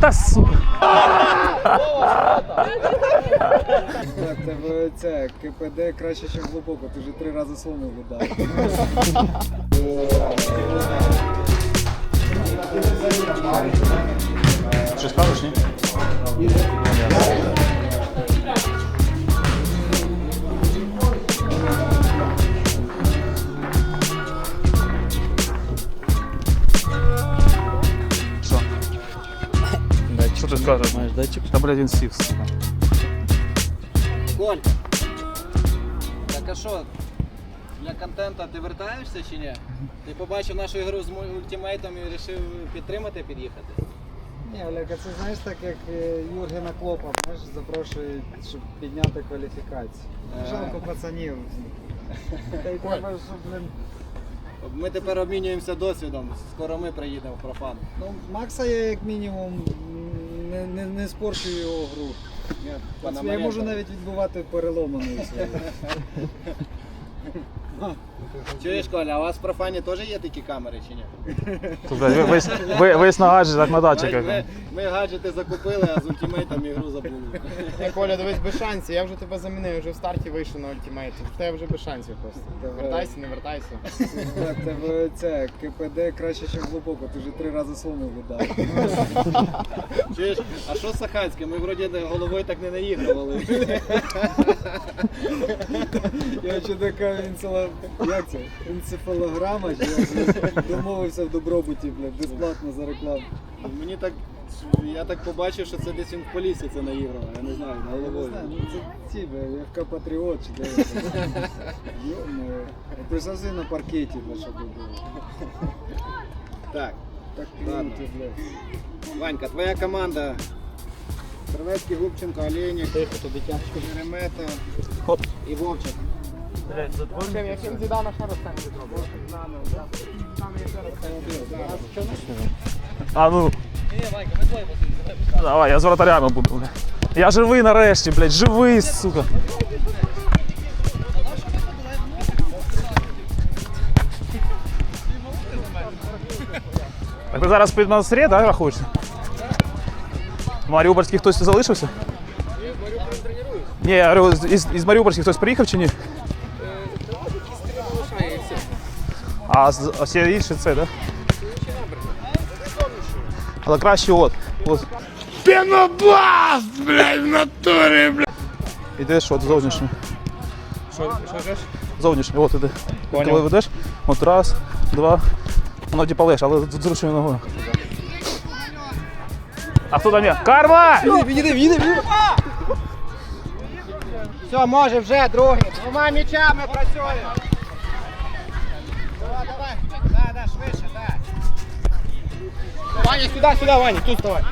Та сука. Тебе це КПД краще, ніж глибоко, ти вже три рази слону видав. Що скажеш, ні? Що ти скажеш? Маєш датчик? Та, блядь, він сів, сука. Коль, так а що, для контенту ти вертаєшся чи ні? Ти побачив нашу ігру з мо- ультимейтом і вирішив підтримати, під'їхати? Ні, Олег, а це знаєш так, як е, Юргена Клопа, знаєш, запрошують, щоб підняти кваліфікацію. Ага. Жалко пацанів. Та й треба, щоб, блин, Ми тепер обмінюємося досвідом, скоро ми приїдемо в профан. Ну, Макса я як мінімум не, не, не спорчую його гру. Я, Я можу навіть відбувати переломаною свою. Чуєш, Коля, а у вас в профані теж є такі камери чи ні? Тут, блядь, весь, ви- весь на гаджетах, на Ми, датчиках. ми, ми гаджети закупили, а з ультимейтом ігру забули. Ні, Коля, дивись без шансів. Я вже тебе замінив, я вже в старті вийшов на ультимейт. В тебе вже без шансів просто. Вертайся, не вертайся. Тебе це КПД краще, ніж глибоко, ти вже три рази слону видав. Чуєш, а що з Сахацьким? Ми вроді головою так не наігрували. Я ще така інцела... як це? Енцефалограма, чи я домовився в добробуті, блядь, безплатно за рекламу. Мені так. Я так побачив, що це десь він в полісі це наігрував, я не знаю, Я не головою. знаю, ну це бля, ФК Патріот, чи де? Йо-моє. Я Представся на паркеті, бля, щоб було. Так, Так Ладно. Ванька, твоя команда. Кривецький, Губченко, Олейник, Шеремета Хоп. і Вовчик. Чим, яким Зідана ще раз там А ну. Давай, я з вратарями буду. бля. Я живий нарешті, блядь, живий, сука. Так ти зараз під насред, да, рахуєшся? Маріупольський хтось залишився? Ні, я говорю, з- із, із Маріупольських хтось приїхав чи ні? А а всі це, так? Да? Але краще от. от. Пенобласт, блядь, в натурі, блядь. Ідеш от зовнішньо. Що, що жеш? Зовнішньо, от іди. Поняв. Коли ведеш, от раз, два. Воно типа леш, але з зручною ногою. А хто там є? Карма! Все, може вже, другий. Двома м'ячами працює. Давай, давай. Да, да, швидше, так. Ваня, сюди, сюди, Ваня, тут вставай.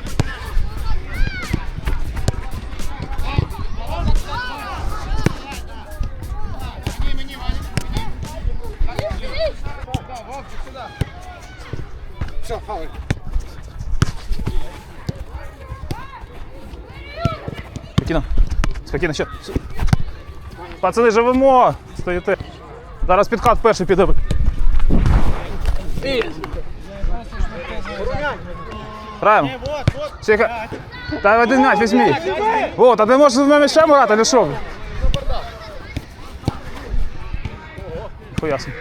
Все, фауль. Спокійно. Спокійно, ще. Пацани, живемо! Стоїте. Зараз підхат перший піде. Граємо. Чекай. Та один м'яч візьмі. Вот, а ти можеш з двома м'ячами грати, чи що? Хуясно.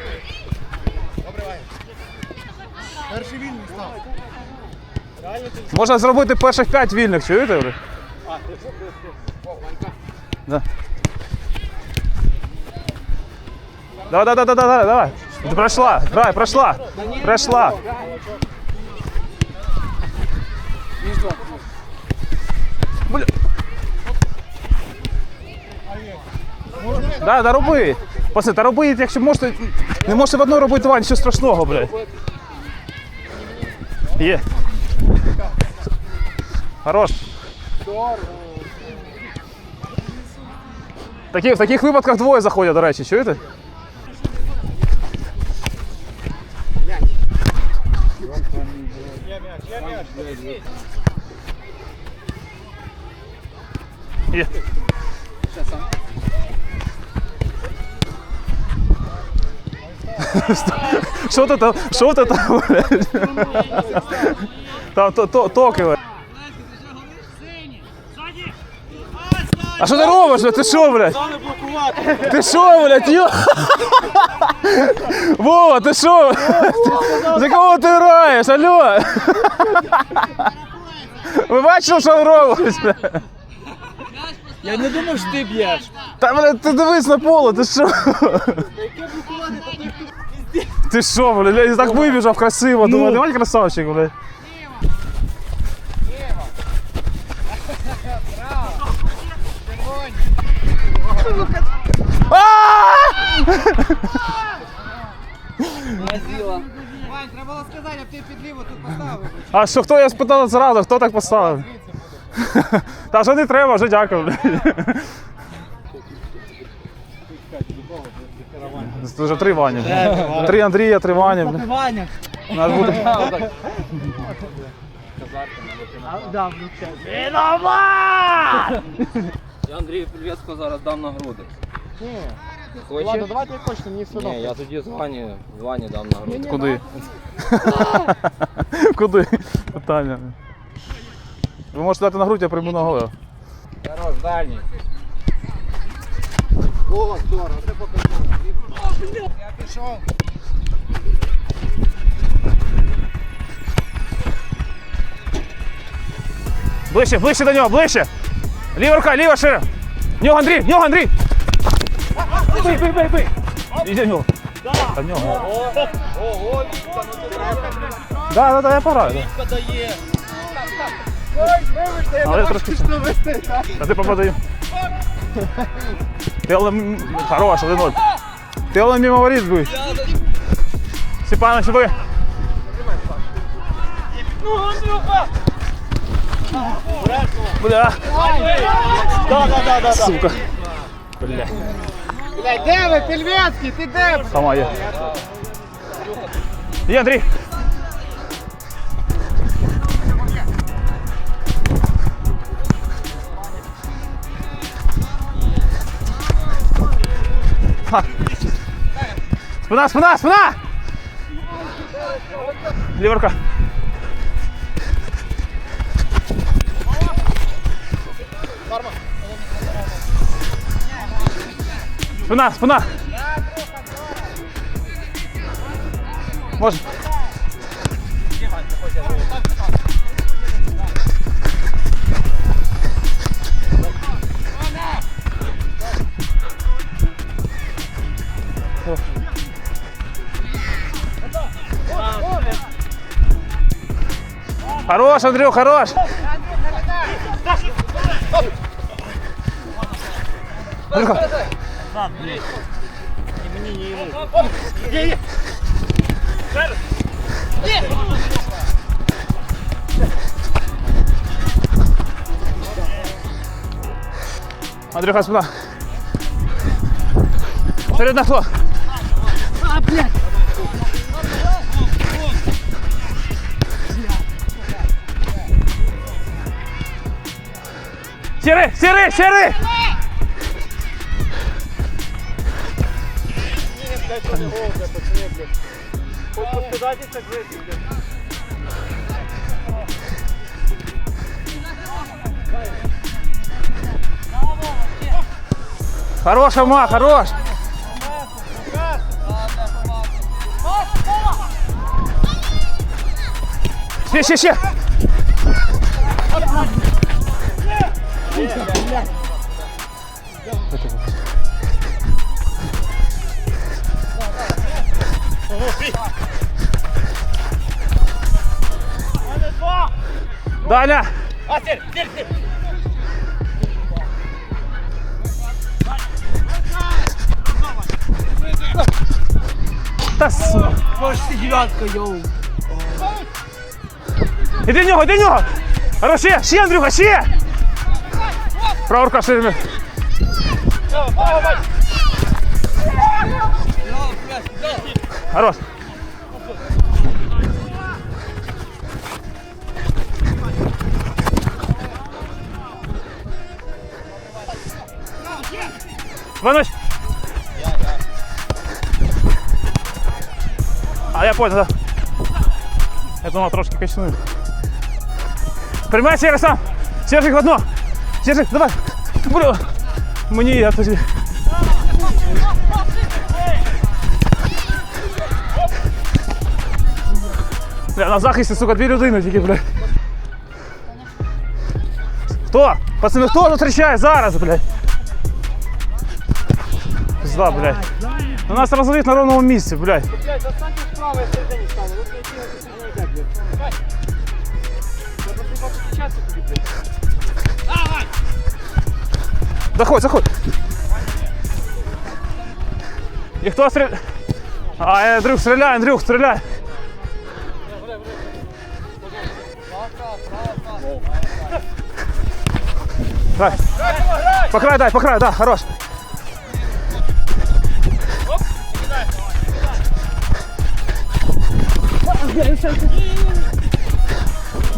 Можна зробити перших п'ять вільних, чуєте? вже? Да. Давай, давай, давай, давай, давай. Ти Пройшла, давай, пройшла. Пройшла. Бля. Да, да, роби. Пацани, та роби, якщо можете, не можете в одну робити, Вань, нічого страшного, блядь. Є. Хорош. Такі, в таких випадках двоє заходять, до речі, чуєте? Що ти там? Що ти там? Там то, то, токи. А що ти робиш? Ти що, блядь? Ти що, блядь? Вова, ти що? За кого ти граєш? Алло? Ви бачили, що робить? Я не думав, що ти б'єш. Та, блядь, ти дивись на поле, ти що? Ти що, блядь, я так вибіжав красиво, думаю, давай красавчик, блядь. Вань, треба було сказати, а ти підліво тут поставив. А що хто я спитав зразу, хто так поставив? Та що не треба, вже дякую. Це вже три Вані. Три Андрія, три Вані. Ваня. Нас буде. Внучай. Я Андрію Пільвецько зараз дам на груди. Ладно, Хочеш? давайте як хочете, мені все одно. Ні, я тоді з Вані, Вані дам на груди. Куди? Куди? Питання. Ви можете дати на грудь, я прийму на голову. Хорош, дальній. О, здорово, це показав. Я пішов. Ближче, ближче до нього, ближче. Ліва рука, ліва шире. В нього Андрій, в нього Андрій. Бий, бий, бий, бий. Іди в нього. Та в нього. Да, да, да, я пограю. Да. Але я трошки. А ти попадай. Ти але м- хорош, 1-0. Ти але мимо воріт будь. Степана, сюди. Бля. Да, да, да, да, Сука. Бля. Блядь, де ви, Пельвецький, ти де? Сама є. Є, Андрій. Ха. Спина, спина, спина! Ліверка. Спина, спина. Може. Хорош, Андрю, хорош. Андрюха назад. Ни мне, ни ему. Где? Где? Андрюха, сюда. Вперед на флот. А, блядь. Серый, серый, серый! Сіри! Хорош, Ма, хорош! Ще, ще, ще! Даня! Та йоу. Іди в нього, іди в нього! Хорош, ще, ще, Андрюха, ще! Права рука ширина. Хорош. А я понял, да. Я думал, трошки качну. Приймай Сергій сам. Сержик в одно. Сержик, давай. Бля, мені я тоді. Бля, на захисті, сука, дві людини тільки, бля. Хто? Пацани, хто зустрічає зараз, блядь? Пизда, блядь. У нас розлив на ровному місці, блядь. Заходь, заходь. І хто стріляє? А, е, Андрюх, стріляй, Андрюх, стріляй. Дай. По краю дай, по краю, да, хорош.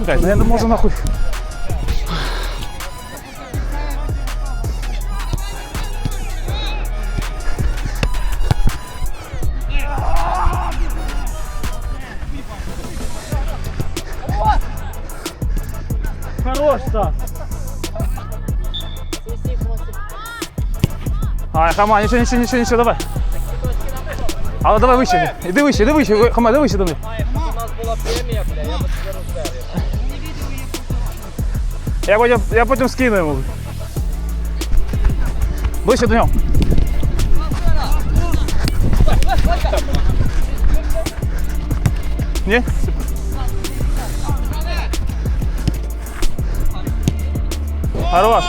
Блядь, ну я не можу нахуй. Хорош, Стас. А, Хама, нічого, нічого, нічого, нічого, давай. Але давай вище. Іди вище, іди вище, Ви- Хама, іди вище до мене. У нас була премія, бля, я би тебе роздер. Я потім, я потім скину йому. Ближче до нього. Ні? Хорош.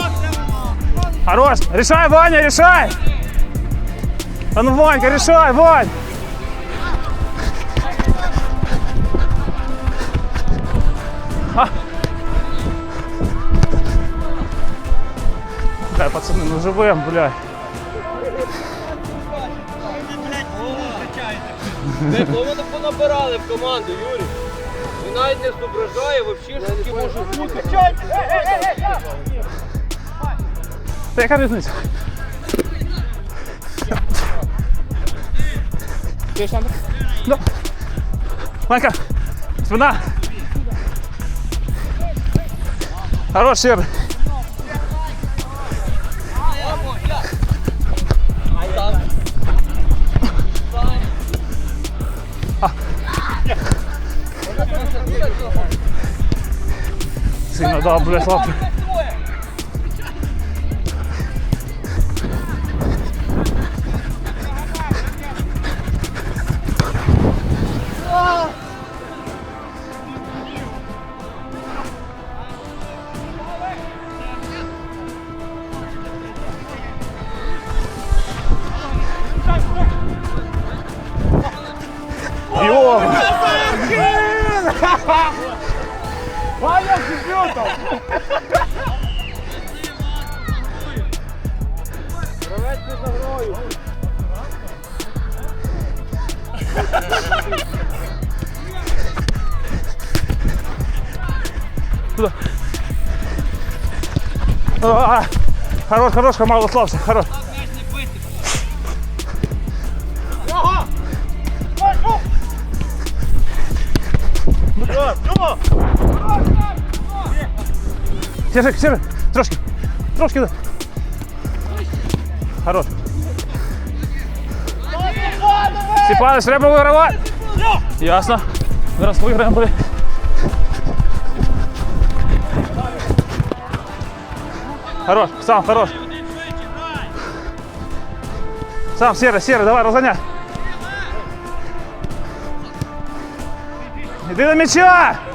Хорош. Решай, Ваня, решай. А ну, Ванька, решай, Вань. Бля, пацаны, ну живем, бля. Ми понабирали в команду, Юрій. Він навіть не зображає, взагалі, що таке може бути. Та яка різниця? Ти ж там? Ванька, спина. Хорош, Сер. Сильно, Ваня Кубютов! Гравець під нагрою! Туда. А, хорош, хорош, мало слався, хорош. Держи, держи, трошки, трошки. Хорош. Степанович, треба вигравати. Ясно. Зараз виграємо, блядь. Хорош, сам, хорош. Сам, серый, серый, давай, разгоняй. Иди на мяча!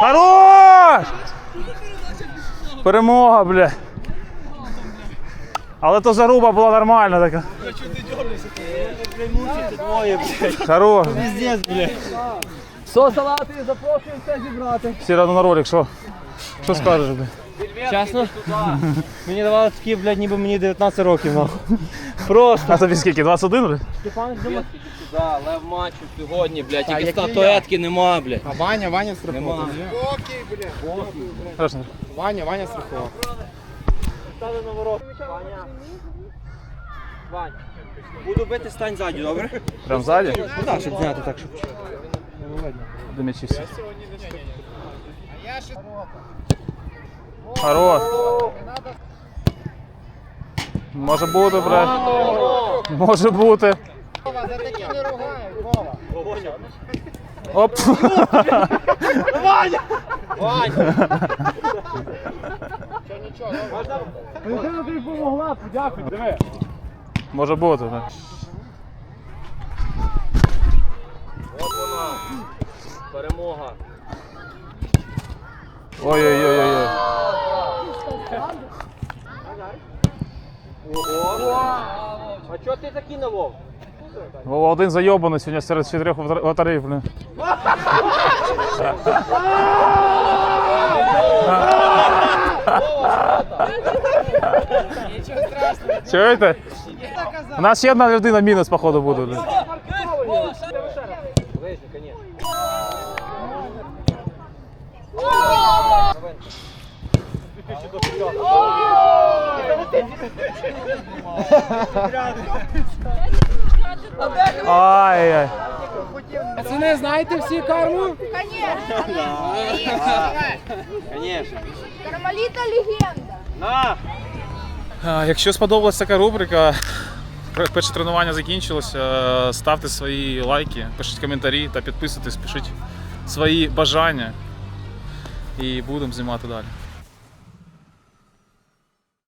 Хорош! Перемога, бля. Але то заруба була нормальна така. Хорош. Со салати, запрошуємо все зібрати. Всі одно на ролик, що? Що скажеш, бля? Чесно? Мені давали такі, блядь, ніби мені 19 років, нахуй. Просто. А тобі скільки? 21 вже? Сюди, лев матчу сьогодні, блядь, тільки статуетки нема, блядь. А Ваня, Ваня страхував. Хорошо. Ваня, Ваня страхував. Вань, буду бити, стань ззаді, добре? Прям ззаді? Ну так, щоб зняти так, щоб. До всі. Я ще... Хорош. Може бути, блядь. Може бути. Вова, за такі не ругають, Вова. Оп. Що, нічого, Вова. Може бути, блядь. От вона. Перемога. Ой-ой-ой-ой. А чого ти такий на Вов? Один зайобаний сьогодні серед чотирьох блядь. Чуєте? У нас ще одна людина мінус, походу, буде. Вижди. Ай-яй. Пацани, знаєте всі карму? Конечно. Кармаліта легенда. На! А, Якщо сподобалась така рубрика, перше тренування закінчилося. Ставте свої лайки, пишіть коментарі та підписуйтесь, пишіть свої бажання. І будемо знімати далі.